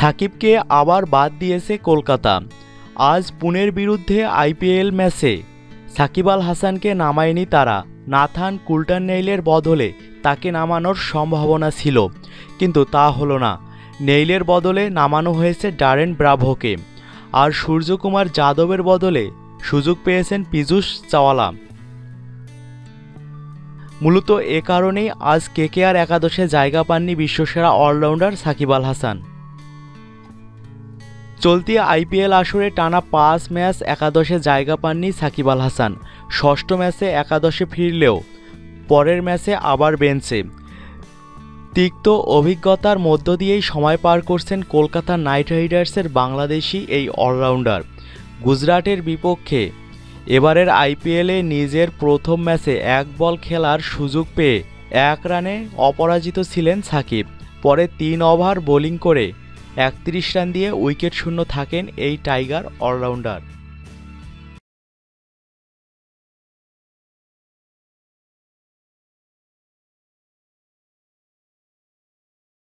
সাকিবকে আবার বাদ দিয়েছে কলকাতা। আজ পুনের বিরুদ্ধে আইপিএল ম্যাচে। সাকিব আল হাসানকে নামায়নি তারা। নাথান কুল্টারনেইলের বদলে তাকে নামানোর সম্ভাবনা ছিল। কিন্তু তা হলো না। নেইলের বদলে নামানো হয়েছে ডারেন ব্রাভোকে। আর সূর্যকুমার যাদবের বদলে সুযোগ পেয়েছেন পীযূষ চাওয়ালা। মূলত এ কারণেই আজ কেকেআর একাদশে জায়গা পাননি বিশ্বসেরা অলরাউন্ডার সাকিব আল হাসান। চলতি আইপিএল আসরে টানা পাঁচ ম্যাচ একাদশে জায়গা পাননি সাকিব আল হাসান। ষষ্ঠ ম্যাচে একাদশে ফিরলেও পরের ম্যাচে আবার বেঞ্চে। তিক্ত অভিজ্ঞতার মধ্য দিয়েই সময় পার করছেন কলকাতা নাইট রাইডার্সের বাংলাদেশি এই অলরাউন্ডার। গুজরাটের বিপক্ষে এবারের আইপিএলে নিজের প্রথম ম্যাচে এক বল খেলার সুযোগ পেয়ে এক রানে অপরাজিত ছিলেন সাকিব। পরে তিন ওভার বোলিং করে একত্রিশ রান দিয়ে উইকেট শূন্য থাকেন এই টাইগার অলরাউন্ডার।